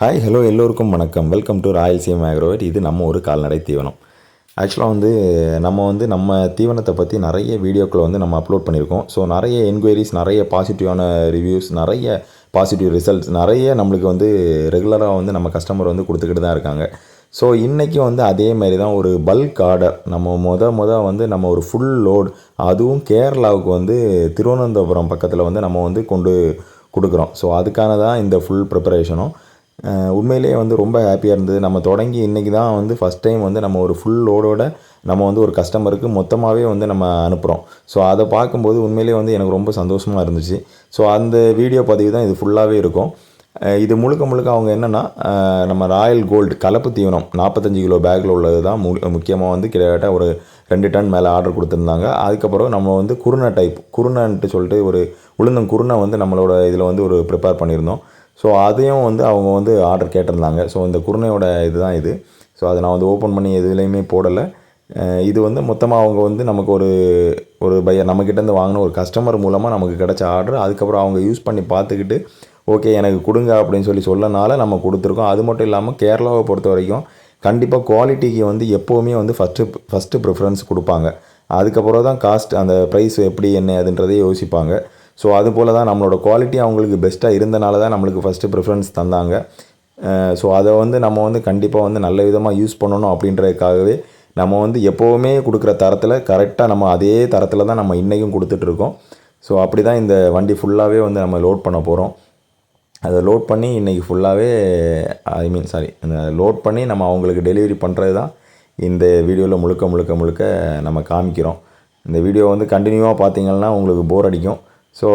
Hi hello எல்லோருக்கும் வணக்கம். Welcome to royal CM agrovet இது நம்ம ஒரு கால்நடை தீவனம். ஆக்சுவலாக வந்து நம்ம வந்து நம்ம தீவனத்தை பற்றி நிறைய வீடியோக்களை வந்து நம்ம அப்லோட் பண்ணியிருக்கோம். ஸோ நிறைய என்கொயரிஸ் நிறைய பாசிட்டிவான ரிவ்யூஸ் நிறைய பாசிட்டிவ் ரிசல்ட்ஸ் நிறைய நம்மளுக்கு வந்து ரெகுலராக வந்து நம்ம கஸ்டமர் வந்து கொடுத்துக்கிட்டு தான் இருக்காங்க. ஸோ இன்றைக்கி வந்து அதே மாதிரி தான் ஒரு பல்க் ஆர்டர் நம்ம மொதல் மொதல் வந்து நம்ம ஒரு ஃபுல் லோட் அதுவும் கேரளாவுக்கு வந்து திருவனந்தபுரம் பக்கத்தில் வந்து நம்ம வந்து கொண்டு கொடுக்குறோம். ஸோ அதுக்கான தான் இந்த ஃபுல் ப்ரிப்பரேஷனும் உண்மையிலேயே வந்து ரொம்ப ஹாப்பியாக இருந்தது. நம்ம தொடங்கி இன்றைக்கி தான் வந்து ஃபஸ்ட் டைம் வந்து நம்ம ஒரு ஃபுல் லோடோட நம்ம வந்து ஒரு கஸ்டமருக்கு மொத்தமாகவே வந்து நம்ம அனுப்புகிறோம் ஸோ அதை பார்க்கும்போது உண்மையிலேயே வந்து எனக்கு ரொம்ப சந்தோஷமாக இருந்துச்சு. ஸோ அந்த வீடியோ பதிவு தான் இது ஃபுல்லாகவே இருக்கும். இது முழுக்க முழுக்க அவங்க என்னென்னா நம்ம ராயல் கோல்டு கலப்பு தீவனம் நாற்பத்தஞ்சு கிலோ பேக்கில் உள்ளது தான் மு முக்கியமாக வந்து கிட்டத்தட்ட ஒரு ரெண்டு டன் மேலே ஆர்டர் கொடுத்துருந்தாங்க. அதுக்கப்புறம் நம்ம வந்து குருணை டைப் குருணன்ட்டு சொல்லிட்டு ஒரு உளுந்தம் குருணை வந்து நம்மளோட இதில் வந்து ஒரு ப்ரிப்பேர் பண்ணியிருந்தோம். ஸோ அதையும் வந்து அவங்க வந்து ஆர்டர் கேட்டிருந்தாங்க. ஸோ இந்த குருணையோட இதுதான் இது. ஸோ அதை நான் வந்து ஓப்பன் பண்ணி எதுலேயுமே போடலை. இது வந்து மொத்தமாக அவங்க வந்து நமக்கு ஒரு ஒரு பையர் நம்மக்கிட்டேருந்து வாங்கின ஒரு கஸ்டமர் மூலமாக நமக்கு கிடச்ச ஆர்டர் அதுக்கப்புறம் அவங்க யூஸ் பண்ணி பார்த்துக்கிட்டு ஓகே எனக்கு கொடுங்க அப்படின்னு சொல்லி சொல்லனால நம்ம கொடுத்துருக்கோம். அது மட்டும் இல்லாமல் கேரளாவை பொறுத்த வரைக்கும் கண்டிப்பாக குவாலிட்டிக்கு வந்து எப்போவுமே வந்து ஃபஸ்ட்டு ஃபஸ்ட்டு ப்ரிஃபரன்ஸ் கொடுப்பாங்க. அதுக்கப்புறம் தான் காஸ்ட் அந்த ப்ரைஸ் எப்படி என்ன அதுன்றதை யோசிப்பாங்க. ஸோ அது போல் தான் நம்மளோட குவாலிட்டி அவங்களுக்கு பெஸ்ட்டாக இருந்தனால தான் நம்மளுக்கு ஃபஸ்ட்டு ப்ரிஃபரன்ஸ் தந்தாங்க. ஸோ அதை வந்து நம்ம வந்து கண்டிப்பாக வந்து நல்ல விதமாக யூஸ் பண்ணணும் அப்படின்றதுக்காகவே நம்ம வந்து எப்போவுமே கொடுக்குற தரத்தில் கரெக்டாக நம்ம அதே தரத்தில் தான் நம்ம இன்றைக்கும் கொடுத்துட்ருக்கோம் ஸோ அப்படி தான் இந்த வண்டி ஃபுல்லாகவே வந்து நம்ம லோட் பண்ண போகிறோம் அதை லோட் பண்ணி இன்றைக்கி ஃபுல்லாகவே ஐ மீன் சாரி அந்த லோட் பண்ணி நம்ம அவங்களுக்கு டெலிவரி பண்ணுறது தான் இந்த வீடியோவில் முழுக்க முழுக்க முழுக்க நம்ம காமிக்கிறோம். இந்த வீடியோ வந்து கண்டினியூவாக பார்த்தீங்கன்னா உங்களுக்கு போர் அடிக்கும். ஸோ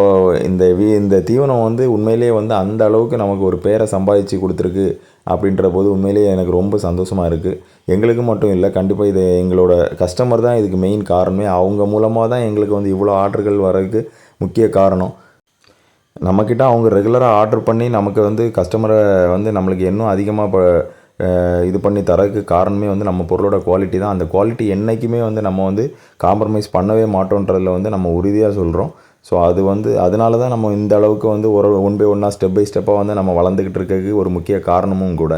இந்த வி இந்த தீவனம் வந்து உண்மையிலேயே வந்து அந்த அளவுக்கு நமக்கு ஒரு பேரை சம்பாதிச்சு கொடுத்துருக்கு அப்படின்ற போது உண்மையிலேயே எனக்கு ரொம்ப சந்தோஷமாக இருக்குது எங்களுக்கு மட்டும் இல்லை கண்டிப்பாக இது எங்களோட கஸ்டமர் தான் இதுக்கு மெயின் காரணமே. அவங்க மூலமாக தான் எங்களுக்கு வந்து இவ்வளோ ஆர்டர்கள் வர்றதுக்கு முக்கிய காரணம். நம்மக்கிட்ட அவங்க ரெகுலராக ஆர்டர் பண்ணி நமக்கு வந்து கஸ்டமரை வந்து நம்மளுக்கு இன்னும் அதிகமாக இப்போ இது பண்ணி தரதுக்கு காரணமே வந்து நம்ம பொருளோட குவாலிட்டி தான். அந்த குவாலிட்டி என்றைக்குமே வந்து நம்ம வந்து காம்ப்ரமைஸ் பண்ணவே மாட்டோன்றதில் வந்து நம்ம உறுதியாக சொல்கிறோம் ஸோ அது வந்து அதனால தான் நம்ம இந்த அளவுக்கு வந்து ஒரு ஒன் பை ஒன்னாக ஸ்டெப் பை ஸ்டெப்பாக வந்து நம்ம வளர்ந்துக்கிட்டு இருக்கிறதுக்கு ஒரு முக்கிய காரணமும் கூட.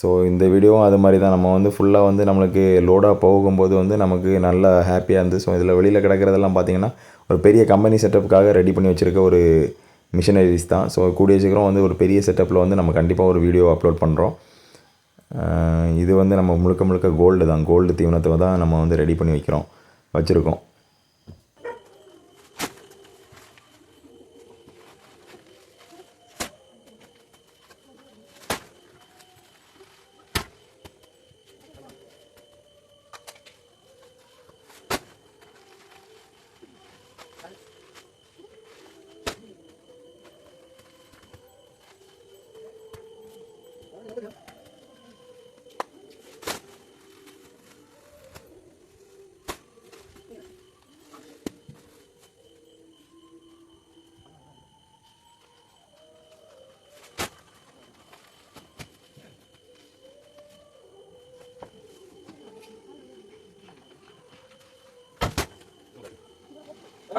ஸோ இந்த வீடியோவும் அது மாதிரி தான். நம்ம வந்து ஃபுல்லாக வந்து நம்மளுக்கு லோடாக போகும்போது வந்து நமக்கு நல்ல ஹாப்பியாக இருந்து ஸோ இதில் வெளியில் கிடக்கிறதெல்லாம் பார்த்தீங்கன்னா ஒரு பெரிய கம்பெனி செட்டப்புக்காக ரெடி பண்ணி வச்சுருக்க ஒரு மிஷினரிஸ் தான். ஸோ கூடிய சீக்கிரம் வந்து ஒரு பெரிய செட்டப்பில் வந்து நம்ம கண்டிப்பாக ஒரு வீடியோ அப்லோட் பண்ணுறோம் இது வந்து நம்ம முழுக்க முழுக்க கோல்டு தான். கோல்டு தீவனத்தை தான் நம்ம வந்து ரெடி பண்ணி வைக்கிறோம் வச்சுருக்கோம். は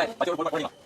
い、先ほどこれ今。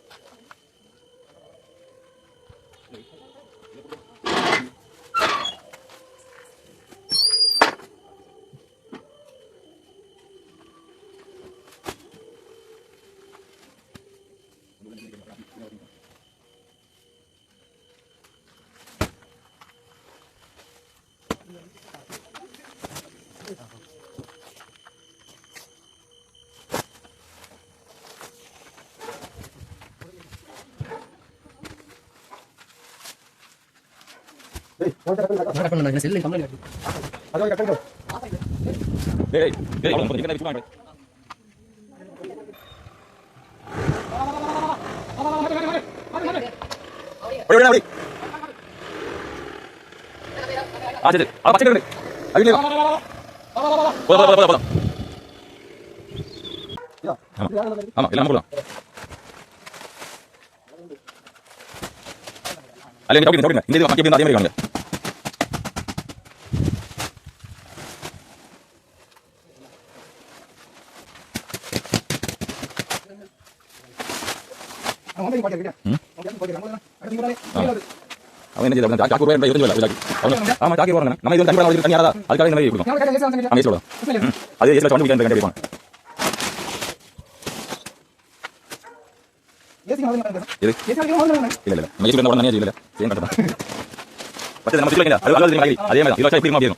ஓடி ஓடி ஓடி ஆ சரி ஆ பச்சை கட்டு அவிலே போதா போதா போதா போதா ஆமா எல்லாம் போலாம் அல்ல நீ தோடுங்க தோடுங்க இந்த இது மக்கி அதே மாதிரி வாங்க അവൻ ചെയ്ത ചാക്കി രൂപ ഇരുപത്തഞ്ച് വേല ഇതാക്കി അവന് ആ. ചാക്കി രൂപ നമ്മൾ ഇരുപത്തഞ്ച് വേല തന്നെയാണ് ആൾക്കാരെ നമ്മൾ കൊടുക്കണം ആ ചേച്ചി അത് ചേച്ചിയുടെ ചോണ്ട് വിളിക്കാൻ കണ്ടേ പോകണം ഇല്ല ഇല്ല ചേച്ചി തന്നെ ചെയ്യില്ല പക്ഷേ നമ്മൾ അതേ മേലെ ഈ വർഷം ഇപ്പം ആയിരുന്നു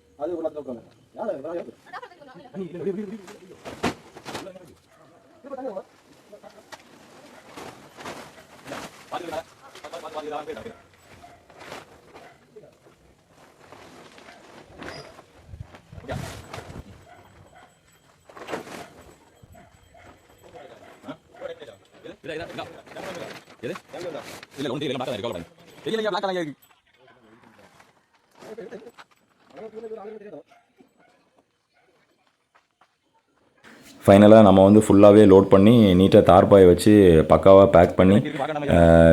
ஆ இந்த தான் போடுறோம் ஆமா இல்ல ஒன்று இல்ல கலர் தெரியல பிளாக் இருக்கு. ஃபைனலாக நம்ம வந்து ஃபுல்லாகவே லோட் பண்ணி நீட்டாக தார்பாயை வச்சு பக்காவாக பேக் பண்ணி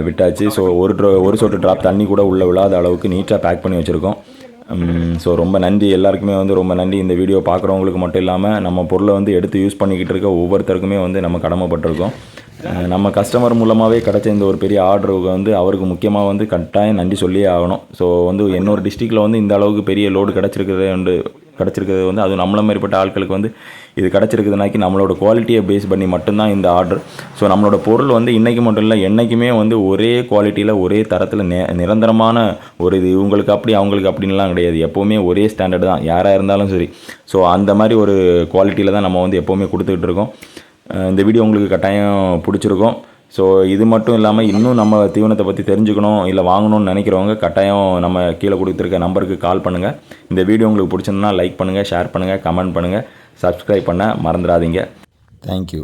விட்டாச்சு. ஸோ ஒரு dro- ஒரு சொட்டு ட்ராப் தண்ணி கூட உள்ளே விழாத அளவுக்கு நீட்டாக பேக் பண்ணி வச்சுருக்கோம். ஸோ ரொம்ப நன்றி. எல்லாருக்குமே வந்து ரொம்ப நன்றி. இந்த வீடியோ பார்க்குறவங்களுக்கு மட்டும் இல்லாமல் நம்ம பொருளை வந்து எடுத்து யூஸ் பண்ணிக்கிட்டு இருக்க ஒவ்வொருத்தருக்குமே வந்து நம்ம கடமைப்பட்டிருக்கோம். நம்ம கஸ்டமர் மூலமாகவே கிடச்ச இந்த ஒரு பெரிய ஆர்டருக்கு வந்து அவருக்கு முக்கியமாக வந்து கட்டாயம் நன்றி சொல்லியே ஆகணும். ஸோ வந்து இன்னொரு டிஸ்ட்ரிக்டில் வந்து இந்த அளவுக்கு பெரிய லோடு கிடச்சிருக்கிறது வந்து கிடச்சிருக்கிறது வந்து அது நம்மள மாதிரிப்பட்ட ஆட்களுக்கு வந்து இது கிடச்சிருக்குதுனாக்கி நம்மளோட குவாலிட்டியை பேஸ் பண்ணி மட்டும்தான் இந்த ஆர்டர் ஸோ நம்மளோட பொருள் வந்து இன்றைக்கி மட்டும் இல்லை என்றைக்குமே வந்து ஒரே குவாலிட்டியில் ஒரே தரத்தில் நெ நிரந்தரமான ஒரு இது. இவங்களுக்கு அப்படி அவங்களுக்கு அப்படின்லாம் கிடையாது. எப்போவுமே ஒரே ஸ்டாண்டர்ட் தான். யாராக இருந்தாலும் சரி. ஸோ அந்த மாதிரி ஒரு குவாலிட்டியில் தான் நம்ம வந்து எப்போவுமே கொடுத்துக்கிட்டு இருக்கோம். இந்த வீடியோ உங்களுக்கு கட்டாயம் பிடிச்சிருக்கும். ஸோ இது மட்டும் இல்லாமல் இன்னும் நம்ம தீவனத்தை பற்றி தெரிஞ்சுக்கணும் இல்லை வாங்கணும்னு நினைக்கிறவங்க கட்டாயம் நம்ம கீழே கொடுத்துருக்க நம்பருக்கு கால் பண்ணுங்கள் இந்த வீடியோ உங்களுக்கு பிடிச்சிருந்தா லைக் பண்ணுங்கள் ஷேர் பண்ணுங்கள் கமெண்ட் பண்ணுங்கள் சப்ஸ்கிரைப் பண்ண மறந்துடாதீங்க. தேங்க்யூ